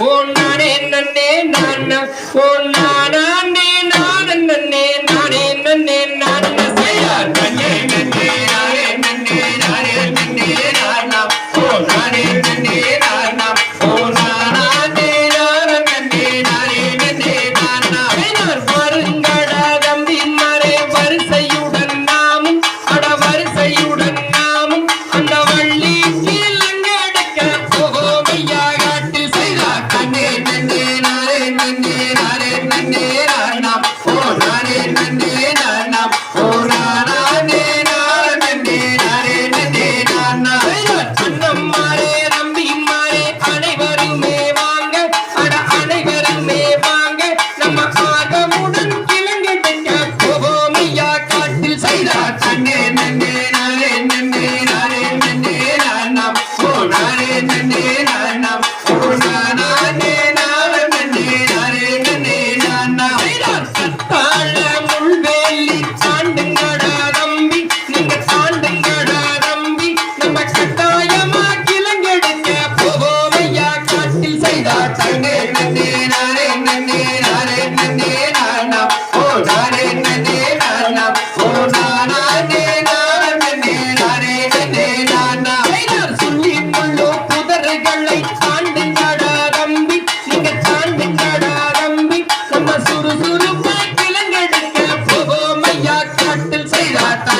ஓ நானே நன்னே நான் ஓ நானே நானே நானே நானே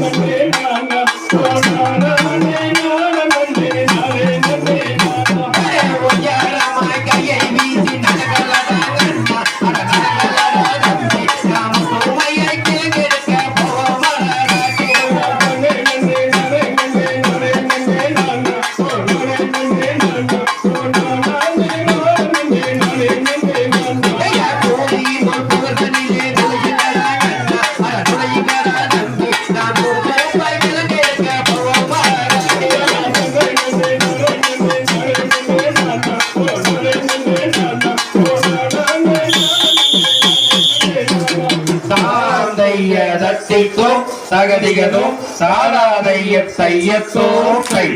Thank you. சாராதைய தத்தித்தோம் சகதிகதோம் சாராதைய தையத்தோம் கை